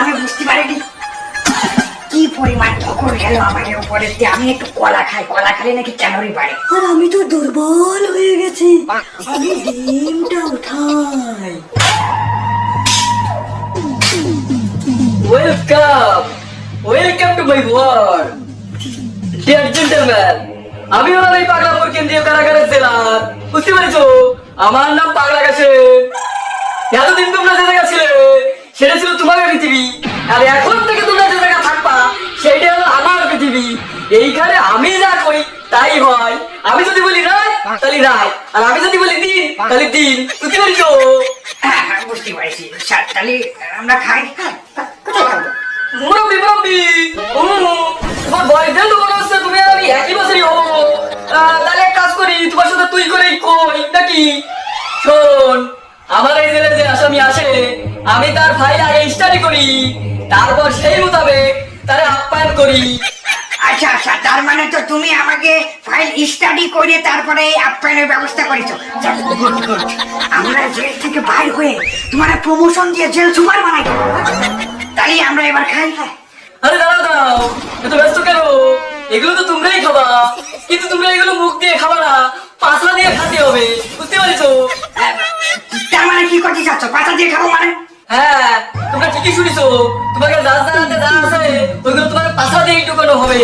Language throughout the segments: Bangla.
আমি বুঝতে পারিনি। কি পরিমাণ ঠকর গেল আমাদের উপরে আমি একটু কলা খাই কলা খেলে নাকি ক্যালোরি বাড়ে। আর আমি তো দুর্বল হয়ে গেছি। আমি ডিমটা উঠাই। Welcome welcome to my world dear gentleman আমি হলাম এই পাগলাপুর কেন্দ্রীয় কারাগারের জেলার। বুঝতে পেরেছ? আমার নাম পাগলা গাছে এতদিন তোমরা যে জায়গা ছিলে সেটা ছিল তোমাদের পৃথিবী। আর এখন থেকে তোমরা যে জায়গা থাকবা সেইটা হলো আমার পৃথিবী। এইখানে আমি যা করি তাই হয়। আমি যদি বলি রায় তাহলে রায়। আর আমি যদি বলি দিন তাহলে দিন। বুঝতে হ্যাঁ হ্যাঁ বুঝতে পারছি। স্যার তাহলে আমরা খাই? হ্যাঁ, মুরব্বি মুরব্বি তোমার বয়সের তো মনে হচ্ছে তুমি আর আমি একই বছরই হব। তাহলে এক কাজ করি তোমার সাথে তুই করে কই নাকি? শোন আমার এই জেলে যে আসামি আসে আমি তার ফাইল আগে স্টাডি করি তারপর সেই মোতাবেক তারে আপ্যায়ন করি। আচ্ছা আচ্ছা তার মানে তো তুমি আমাকে ফাইল স্টাডি করে তারপরে এই আপ্যায়নের ব্যবস্থা করেছ। গুড গুড আমরা জেল থেকে বাইর হয়ে তোমার প্রমোশন দিয়ে জেল সুপার বানাই তাই আমরা এবার খাই খাই। আরে দাঁড়াও দাঁড়াও এত ব্যস্ত কেন? এগুলো তো তোমরাই খাবা। কিন্তু তোমরা এগুলো মুখ দিয়ে খাবা না পাশা দিয়ে খাতে হবে বুঝতে পারছ? তার মানে কি করতে চাচ্ছ? পাতা দিয়ে খাব মানে? হ্যাঁ তোমরা ঠিকই শুনেছো। তোমাকে যা আছে ওইগুলো তোমার ঢুকানো হবে।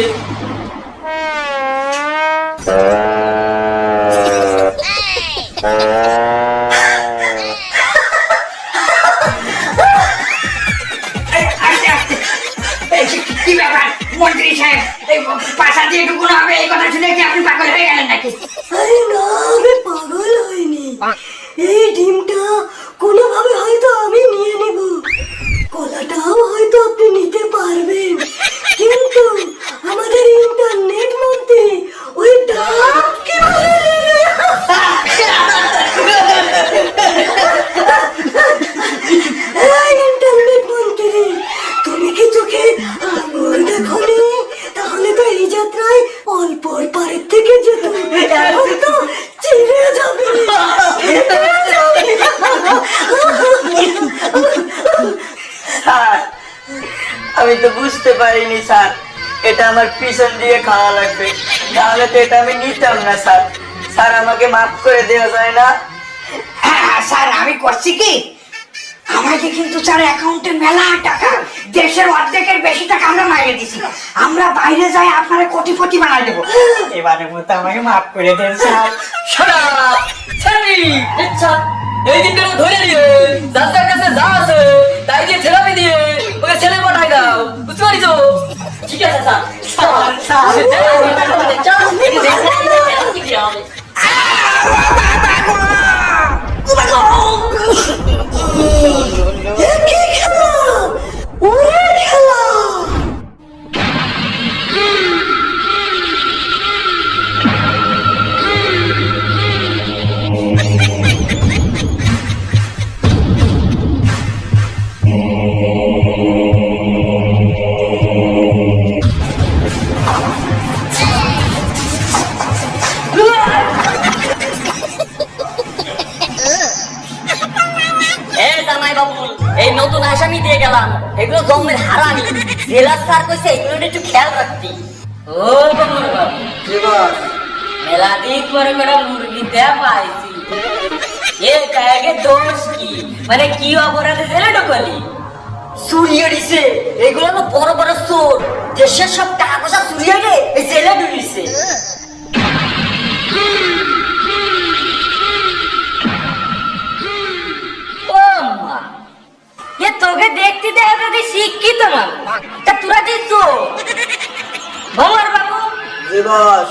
এই, আস্তে আস্তে। এই, কি- কি ব্যাপার? মন্ত্রী সাহেব এই পাশা দিয়ে ঢুকুনো হবে এই কথা শুনে কি আপনি পাগল হয়ে গেলেন নাকি? আরে না আমি পাগল হইনি। এই ডিমটা, কোনোভাবে হয়তো আমি নিয়ে নিব। কলাটাও হয়তো আপনি নিতে পারবেন। কিন্তু আমাদের ইন্টারনেট মধ্যে ওই ডাব স্যার। এটা আমার পিছন দিয়ে খাওয়া লাগবে। তাহলে তো এটা আমি নিতাম না স্যার। স্যার আমাকে মাফ করে দেওয়া যায় না। হ্যাঁ হ্যাঁ, স্যার আমি করছি কি? আমাকে কিন্তু স্যার অ্যাকাউন্টে মেলা টাকা। দেশের অর্ধেকের বেশি টাকা আমরা মাইরে দিছি। আমরা বাইরে যাই আপনারা কোটিপতি বানাই দেবো। এবারে মতো আমাকে মাফ করে দেন স্যার। সারা ছাড়ি ইচ্ছা। এই দিনটা ধরে নিয়ে যার কাছে যা আছে তাই দিয়ে থেরাপি দিয়ে। ছেলে পাঠাই দাও বুঝতে পারিছো ঠিক আছে স্যার এ জন্মের হারামি। জেলার স্যার কইছে এগুলো একটু খেয়াল রাখতি ও কমর বাবু মেলা দিক পরে করে মুরগি দেয়া পাইছি। এ কায়াগে দোষ কি? মানে কি অপরাধে জেলে ঢুকলি? চুরিয়ে দিছে এগুলো তো বড় বড় চোর। দেশের সব টাকা পয়সা চুরিয়ে এই জেলে ঢুকিছে। তোকে দেখতে দেখা যদি শিক্ষিত মানুষ তা তোরা দিস তো বাবা। কি বস।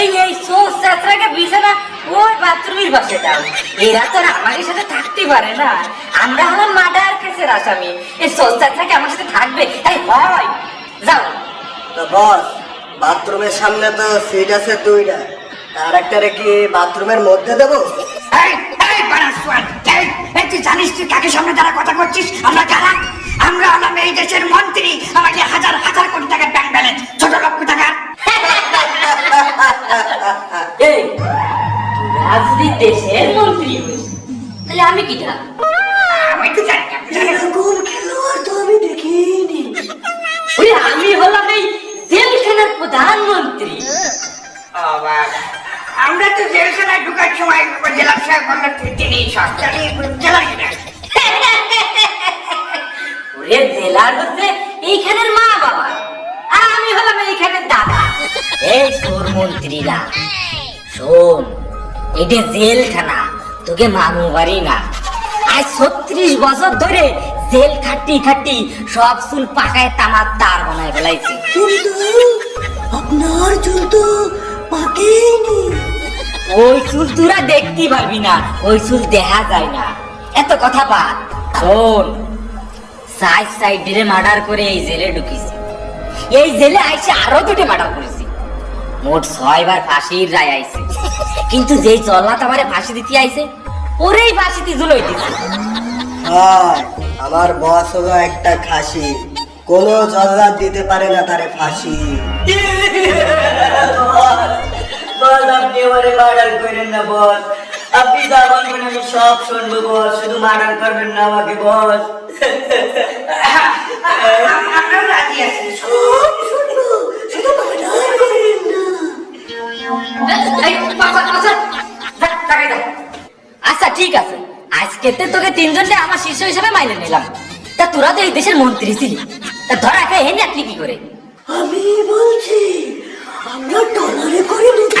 এই এই সোস যাত্রাকে বিছানা ওই বাথরুমের পাশে দাও। এরা তো আর আমাদের সাথে থাকতে পারে না। আমরা হলাম মার্ডার কেসের আসামি। এই সোস যাত্রাকে আমার সাথে থাকবে এই হয়। যাও। তো বস বাথরুমের সামনে তো সিট আছে দুইটা। আর একটা কি বাথরুমের মধ্যে দেবো? এই এই বারাসওয়ান এই এই। তুই জানিস তুই কাকে সামনে দ্বারা কথা করছিস আমরা যারা, আমরা হলাম এই দেশের মন্ত্রী, আমাকে হাজার হাজার কোটি টাকার ব্যাংক ব্যালেন্স ছোট লক্ষ টাকা এই যদি দেশের মন্ত্রী তাহলে আমি কিটা তিনি সব জানি ওরে জেলার হচ্ছে এইখানের মা বাবা। আর আমি হলাম এইখানের দাদা। এই তোর মন্ত্রীরা শোন এটা জেলখানা তোকে মামু বাড়ি না। আজ ছত্রিশ বছর ধরে জেল খাটি খাটি সব চুল পাকায় তামার তার বানায় ফেলাইছে। কিন্তু আপনার চুল তো পাকেনি ওই চুল তোরা দেখতে পারবি না, ওই চুল দেখা যায় না। এত কথা বাদ। শোন, সাইড সাইডে মার্ডার করে এই জেলে ঢুকিছি। এই জেলে আইসে আরও দুটো মার্ডার করেছি। মোট ছয় বার ফাঁসির রায় আইছে। কিন্তু যেই চল্লা তোমারে ফাঁসি দিতে আইছে, ওরেই ফাঁসিতে ঝুলই দিছে। আমার বস হলো একটা খাসি। কোনো জল্লাদ দিতে পারে না তারে ফাঁসি। বস আপনি আমারে মার্ডার করেন না বস আপনি যা বলবেন আমি সব শুনব বস শুধু মার্ডার করবেন না আমাকে বস যা। আচ্ছা ঠিক আছে। আজকে তোকে তিনজনকে আমার শিষ্য হিসেবে মাইনে নিলাম। তা তোরা তো এই দেশের মন্ত্রী ছিলি। তা ধরা খেয়ে হেন আপনি কি করে? আমি বলছি আমরা ডলারে করে নিতে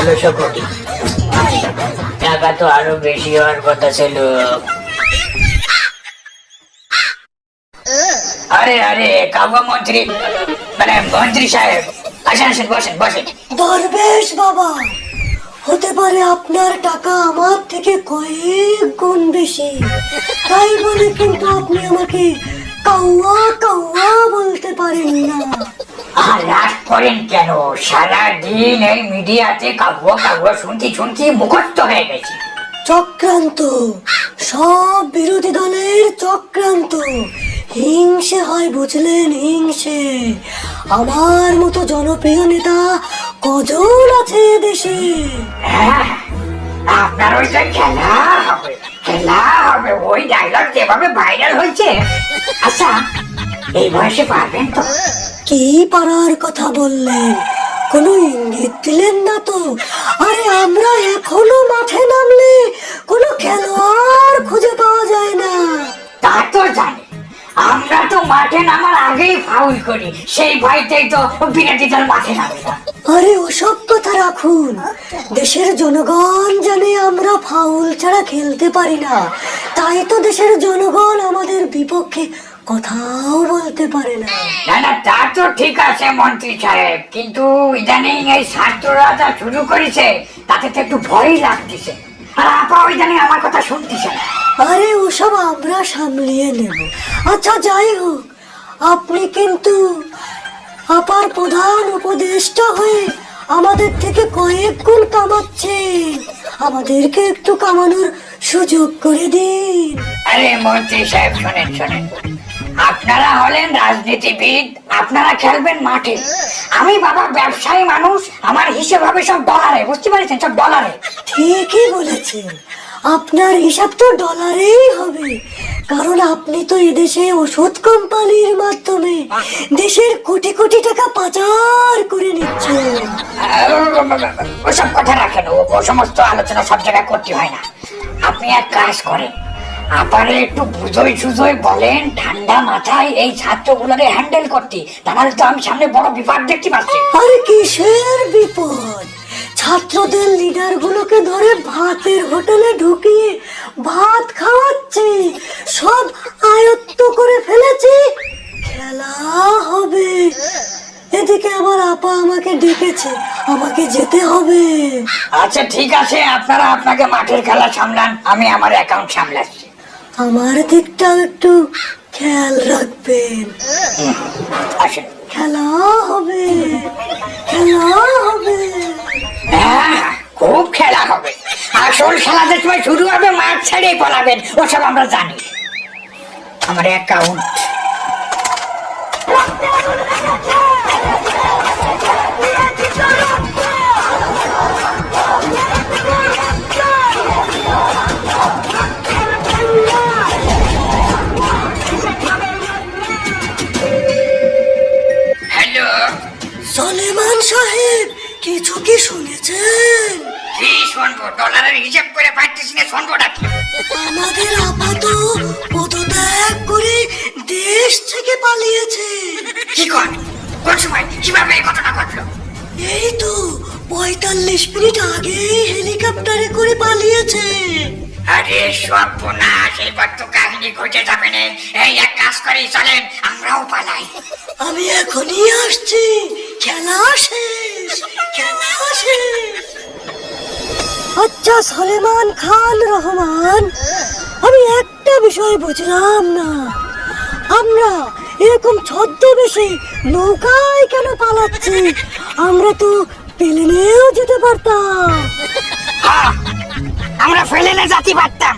ষোলোশো কোটি টাকা তো আরও বেশি হওয়ার কথা ছিল। আরে আরে মন্ত্রী মানে মন্ত্রী সাহেব আসেন আসেন বসেন বসেন। দরবেশ বাবা হতে পারে আপনার টাকা আমার থেকে কয়েক গুণ বেশি। তাই বলে কিন্তু আপনি আমাকে কাউয়া কাউয়া বলতে পারেন না। আর রাত করেন কেন? সারাদিন এই মিডিয়াতে কাব্য কাব্য শুনছি শুনছি মুখস্থ হয়ে গেছি। চক্রান্ত। সব বিরোধী দলের চক্রান্ত। হিংসে হয় বুঝলেন হিংসে। আমার মতো জনপ্রিয় নেতা কজন আছে দেশে? হ্যাঁ, আপনার ওই যে খেলা হবে খেলা হবে। ওই ডায়লগ যেভাবে ভাইরাল হয়েছে। আচ্ছা এই বয়সে পারবেন তো? কি পারার কথা বললেন? কোনো ইঙ্গিত দিলেন না তো। আরে আমরা এখনও মাঠে নামলে কোনো খেলোয়াড় খুঁজে পাওয়া যায় না। তা তো জানি। আমরা তো মাঠে নামার আগেই ফাউল করি। সেই ভয়তেই তো বিরোধী দল মাঠে নামে না। আরে ওসব কথা রাখুন। দেশের জনগণ জানে আমরা ফাউল ছাড়া খেলতে পারি না। তাই তো দেশের জনগণ আমাদের বিপক্ষে কথাও বলতে পারে না। না না তা তো ঠিক আছে মন্ত্রী সাহেব। কিন্তু ইদানিং এই ছাত্ররা যা শুরু করেছে তাতে তো একটু ভয়ই লাগতেছে। আর আপা ইদানিং আমার কথা শুনতেছে না। আরে ওসব আমরা সামলিয়ে নেব। আচ্ছা যাই হোক আপনি কিন্তু আপার প্রধান উপদেষ্টা হয়ে আমাদের থেকে কয়েক গুণ কামাচ্ছেন। আমাদেরকে একটু কামানোর সুযোগ করে দিন। আরে মন্ত্রী সাহেব শোনেন শোনেন। আপনারা হলেন রাজনীতিবিদ আপনারা খেলবেন মাঠে। আমি বাবা ব্যবসায়ী মানুষ আমার হিসেব হবে সব ডলারে বুঝতে পারছেন? সব ডলারে। ঠিকই বলেছেন। আপনার হিসাব তো ডলারেই হবে। কারণ আপনি তো এদেশে ওষুধ কোম্পানির মাধ্যমে দেশের কোটি কোটি টাকা পাচার করে নিচ্ছেন। ওসব কথা রাখেন ও সমস্ত আলোচনা সব জায়গায় করতে হয় না। আপনি এক কাজ করেন আপারে একটু বুঝোই সুঝোই বলেন ঠান্ডা মাথায় এই ছাত্রগুলোকে হ্যান্ডেল করতে। তাহলে তো আমি সামনে বড় বিপদ দেখতে পাচ্ছি। আর কিসের বিপদ? ছাত্রদের লিডার গুলোকে ধরে ভাতের হোটেলে ঢুকিয়ে ভাত খাওয়াচ্ছি সব আয়ত্ত করে ফেলেছি খেলা হবে। এদিকে আমার আপা আমাকে ডেকেছে আমাকে যেতে হবে। আচ্ছা ঠিক আছে আপনারা আপনাকে মাঠের খেলা সামলান আমি আমার অ্যাকাউন্ট সামলাচ্ছি। আমার দিকটাও একটু খেয়াল রাখবেন। আসেন খেলা হবে খেলা হবে। হ্যাঁ খুব খেলা হবে। আসল খেলা যে সময় শুরু হবে মাঠ ছেড়েই পলাবেন। ওসব আমরা জানি। আমার অ্যাকাউন্ট সলেমান সাহেব কিছু কি শুনেছেন? কি শুনব? ডলারের হিসাব করে পাচ্ছিস না শুনবোটা কি আমাদের আপাত পদত্যাগ করে দেশ থেকে পালিয়েছে। কি কর কোন সময়? কীভাবে এই ঘটনা ঘটলো? এই তো পঁয়তাল্লিশ মিনিট আগে হেলিকপ্টারে করে পালিয়েছে। আরে সর্বনাশ এবার তো কাহিনী ঘটে যাবে না। এই এক কাজ করি চলেন আমরাও পালাই। আমি এখনই আসছি। খেলা শেষ খেলা শেষ। আচ্ছা সলেমান খান রহমান আমি একটা বিষয় বুঝলাম না। আমরা এরকম ছদ্মবেশে নৌকায় কেন পালাচ্ছি? আমরা তো প্লেনেও যেতে পারতাম। আমরা ফেলেনে জাতি পারতাম।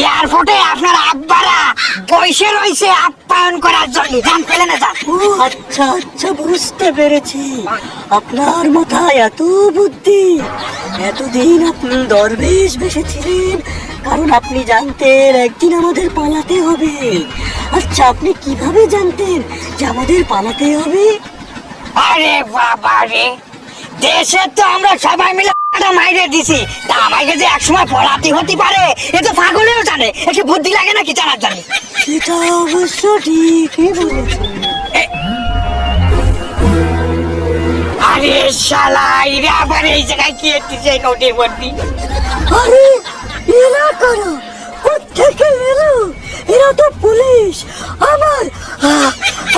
এয়ারপোর্টে আপনার আব্বারা বসে রয়েছে আপ্যায়ন করার জন্য। যান ফেলেনে যান। আচ্ছা আচ্ছা বুঝতে পেরেছি। আপনার মাথায় এত বুদ্ধি এতদিন আপনি দরবেশ বেসেছিলেন কারণ আপনি জানতেন একদিন আমাদের পালাতে হবে। আচ্ছা আপনি কীভাবে জানতেন যে আমাদের পালাতে হবে? আরে বাবা রে দেশে তো আমরা সবাই মিলে একটা মাইরে দিছি। তা আমাকে যে একসময় পড়াতে হতে পারে এ তো পাগলেও জানে। একটু বুদ্ধি লাগে নাকি জানার জানি? সেটা অবশ্য ঠিকই বলেছেন আরে শালা এরা আবার এই জায়গায় কি এসেছে নোটের মধ্যে আরে এরা কারা? থেকে এলো? এরা তো পুলিশ। আমার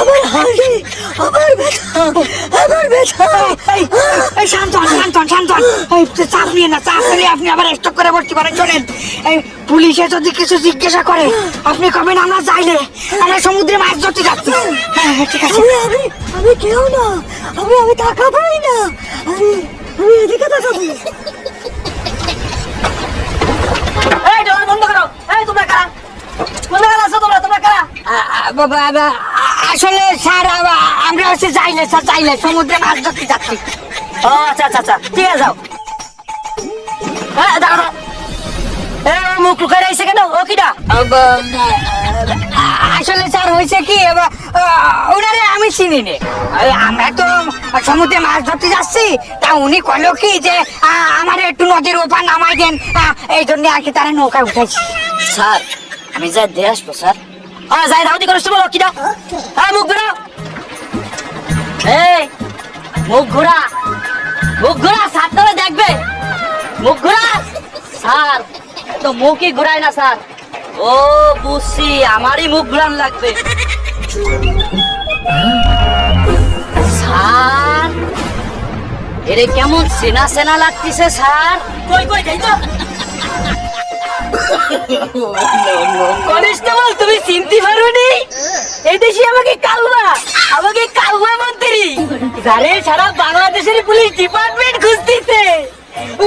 আমার হাড়ি আমার ব্যথা আমার ব্যথা। এই, এই, শান্ত হন, শান্ত শান্ত এই, চাপ নিয়ে না চাপ নিলে আপনি আবার স্টক করে ভর্তি করেন এই পুলিশে যদি কিছু জিজ্ঞাসা করে আপনি কবেন আমরা যাইলে? আমরা সমুদ্রে মাছ ধরতে যাচ্ছি। হ্যাঁ হ্যাঁ, ঠিক আছে। আমি আমি কেউ না। আমি আমি টাকা পাই না। আমি আমি এদিকে তাকাবো এই ডলার বন্ধ করো। এই তোমরা কারা? বন্ধ করো তোমরা আসলে স্যার আমরা হচ্ছে যাইলে স্যার যাইলে সমুদ্রে মাছ ধরতে যাচ্ছি। ও আচ্ছা আচ্ছা আচ্ছা ঠিক আছে যাও। হ্যাঁ দাঁড়াও। মুখ লুকাই রয়েছে কেন? ও কিটা? আসলে স্যার হয়েছে কি ওনারে আমি চিনি নে আমরা তো সমুদ্রে মাছ ধরতে যাচ্ছি তা উনি কইলো কি যে আমার একটু নদীর ওপার নামাই দেন এই জন্য আর কি তারা নৌকা উঠাইছি। স্যার আমি যাই দিয়ে আসব স্যার হ্যাঁ যাই দাওয়াতি করে বলো কিটা হ্যাঁ মুখ ঘোরা এই, মুখ ঘোরা। মুখ ঘোরা তবে দেখবে। মুখ ঘোরা স্যার তো মুখই ঘোরায় না স্যার ও, বুঝছি, আমারই মুখ ঘোরান লাগবে। স্যার এরে কেমন সেনা সেনা লাগতেছে স্যার কই কই, যাই তো। কনস্টেবল তুমি চিনতে পারোনি? এই দেশে আমাকে কালবা আমাকে কালবা মন্ত্রী। যারে সারা বাংলাদেশের পুলিশ ডিপার্টমেন্ট খুঁজতেছে।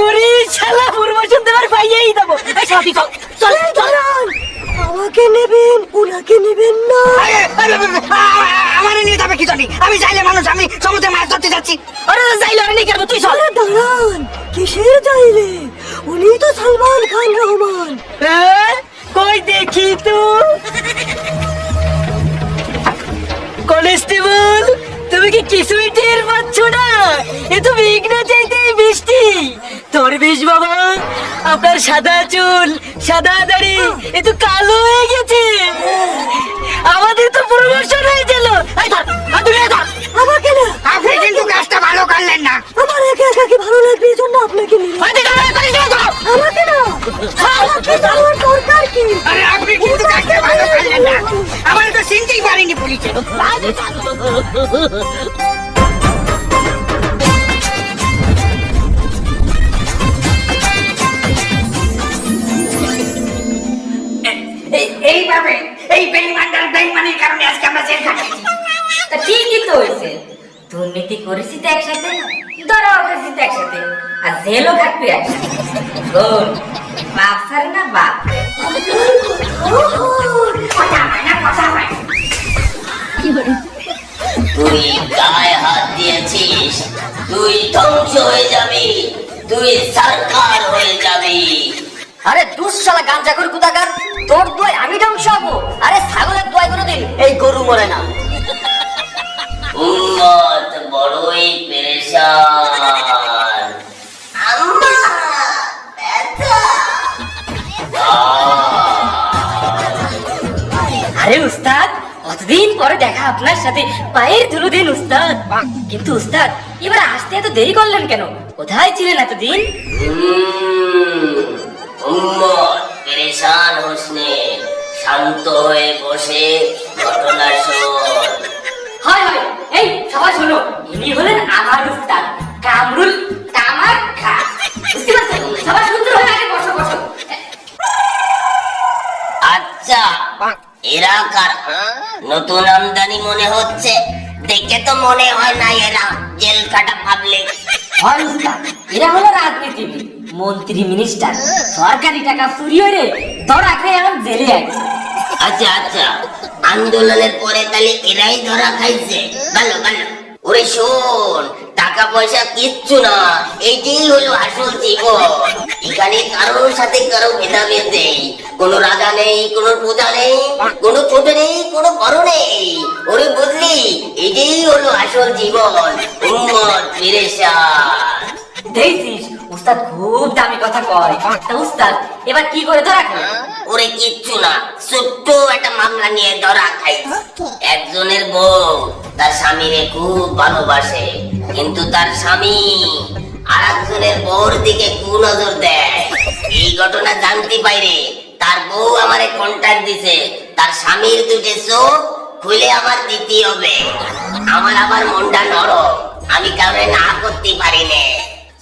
উরি শালা প্রমোশন দেবার পাইয়েই দেবো। সাথী চল চল চল। আমাকে নেবেন ওনাকে নেবেন না। আমার নিয়ে যাবে কি জানি? আমি চাইলে মানুষ আমি সমুদ্রে মাছ ধরতে যাচ্ছি। আরে যাইলে আরে নিয়ে তুই চল। দাঁড়ান কিসের চাইলে উনি তো সালমান খান রহমান। হ্যাঁ? কই দেখি তো? কনস্টেবল তুমি কি কিছুই টের পাচ্ছ না? এ তো বিঘ্ন চাইতে বৃষ্টি। তোর বিষ বাবা আপনার সাদা চুল সাদা দাড়ি এ তো কালো হয়ে গেছে। আমাদের তো প্রমোশন হয়ে গেল। আমাকে না। আপনি কিন্তু কাজটা ভালো করলেন না। আমার একা একা কি ভালো লাগবে এই জন্য আপনাকে নিলাম। আমাকে আরে আপনি কিন্তু কাজটা ভালো করলেন না? আমার তো চিনতেই পারিনি পুলিশে। এইভাবে এই বেইমানদার বেইমানির কারণে আজকে আমরা জেল খাটাচ্ছি তা ঠিকই তো হয়েছে। দুর্নীতি করেছি তো একসাথে ধরাও করেছি তো একসাথে আর জেলও একসাথে। বাপ সারে না বাপ? তুই গায়ে হাত দিয়েছিস, তুই ধ্বংস হয়ে যাবি, তুই সরকার হয়ে যাবি। আরে দুঃশালা গাঞ্জা করে কুদাকার তোর দোয়াই আমি ধ্বংস হব। আরে ছাগলের করে দিন এই গরু মরে না। উম্মত পরে দেখা আপনার সাথে পায়ের ধুলো দিন উস্তাদ। কিন্তু উস্তাদ এবার আসতে এত দেরি করলেন কেন? কোথায় ছিলেন এতদিন? উম্মত পেরেশান হোসনে শান্ত হয়ে বসে ঘটনা শোন। হয় হয় এই সবাই শোনো ইনি হলেন আমার উস্তাদ কামরুল খা। বুঝতে পারছ সবাই সুন্দর হয়ে আগে বসো বসো। আচ্ছা। এরা কার? নতুন আমদানি মনে হচ্ছে। দেখে তো মনে হয় না এরা জেল কাটা উস্তাদ এরা হলো রাজনীতিবিদ মন্ত্রী মিনিস্টার সরকারি টাকা চুরি হয়ে ধরা খেয়ে এখন জেলে আছে আচ্ছা আচ্ছা। আন্দোলনের পরে তাহলে এরাই ধরা খাইছে। ভালো ভালো। ওরে শোন টাকা পয়সা কিচ্ছু না। এইটাই হলো আসল জীবন। এখানে কারোর সাথে কারও ভেদাভেদ নেই। কোনো রাজা নেই কোনো প্রজা নেই কোনো ছোট নেই কোনো বড় নেই। ওরে বুঝলি এটাই হলো আসল জীবন। উম্মত পেরেশান। দেখছিস উস্তাদ খুব দামি কথা কয়। তা উস্তাদ এবার কি করে ধরা খেলো ওরে কিচ্ছু না ছোট্ট একটা মামলা নিয়ে ধরা খাই। একজনের বউ। তার স্বামীরে খুব ভালোবাসে, কিন্তু তার স্বামী আর একজনের বউর দিকে কুনজর দেয়। এই ঘটনা জানতে পাইরে তার বউ আমারে কন্ট্যাক্ট দিছে, তার স্বামীর দুটে চোখ খুলে আমার দিতে হবে। আমার আবার মনটা নরম, আমি কাউরে না করতে পারি না।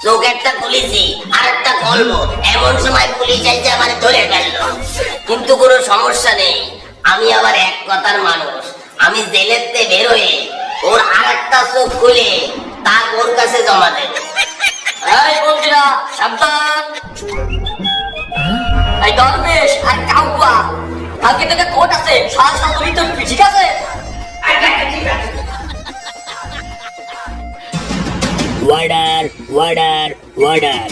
চোখ একটা খুলেছি আর একটা খুলবো, এমন সময় পুলিশ এসে আমার ধরে ফেলল। কিন্তু কোনো সমস্যা নেই, আমি আবার এক কথার মানুষ। আমি জেলেতে বেরোয়ে ওর আর একটা চোখ খুলে তা ওর কাছে জমা দেব এই বন্ধুরা সাবধান। এই দরবেশ আর কাউয়া কালকে থেকে কোর্ট আছে সারা সাতদিন তো ঠিক আছে? ওয়ার্ডার ওয়ার্ডার ওয়ার্ডার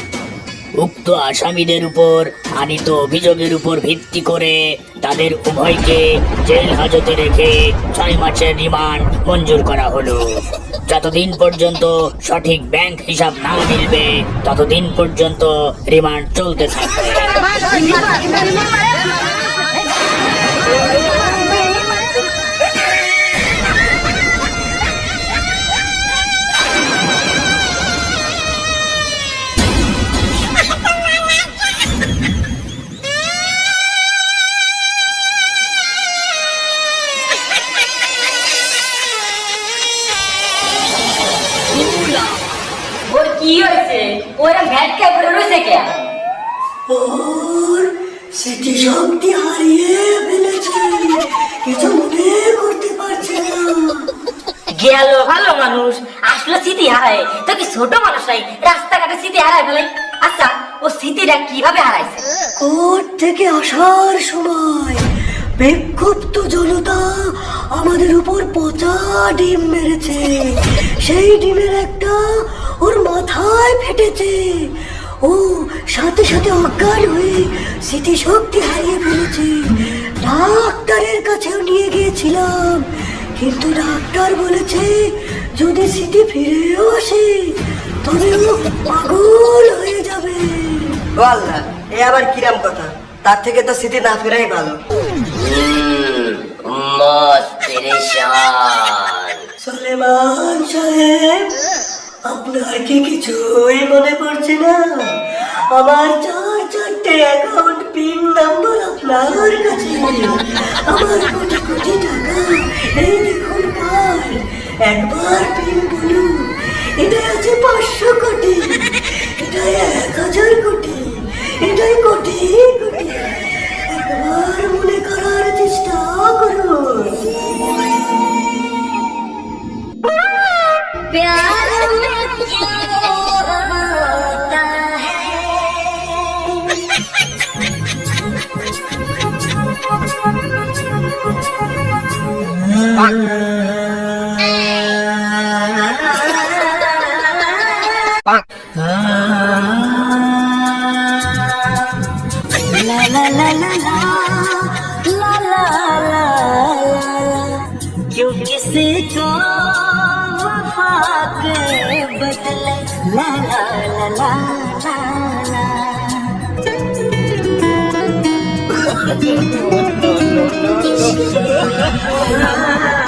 উক্ত আসামিদের উপর আনিত অভিযোগের উপর ভিত্তি করে তাদের উভয়কে জেল হাজতে রেখে ছয় মাসের রিমান্ড মঞ্জুর করা হলো। যতদিন পর্যন্ত সঠিক ব্যাংক হিসাব না মিলবে, ততদিন পর্যন্ত রিমান্ড চলতে থাকবে। থেকে আসার সময় বিক্ষুব্ধ জনতা আমাদের উপর পচা ডিম মেরেছে। সেই ডিমের একটা ওর মাথায় ফেটেছে। ও সাথে সাথে অজ্ঞান হয়ে স্মৃতিশক্তি হারিয়ে ফেলেছে। ডাক্তারের কাছেও নিয়ে গিয়েছিলাম। কিন্তু ডাক্তার বলেছে, যদি স্মৃতি ফিরেও আসে তবে ও পাগল হয়ে যাবে। ও আল্লাহ এ আবার কিরাম কথা? তার থেকে তো স্মৃতি না ফেরাই ভালো। সুলেমান সাহেব আপনার কি কিছুই মনে পড়ছে না? আমার চার চারটে অ্যাকাউন্ট পিন নাম্বার আপনার কাছে। আমার কোটি কোটি টাকা এই দেখুন কার্ড। একবার পিন বলুন এটা আছে পাঁচশো কোটি এটা এক হাজার কোটি এটাই ঠিক একবার মনে করার চেষ্টা করো प्यार में होता है Ah! क्यों किसी को वफा के बदले ला ला ला ला ला ला प्यार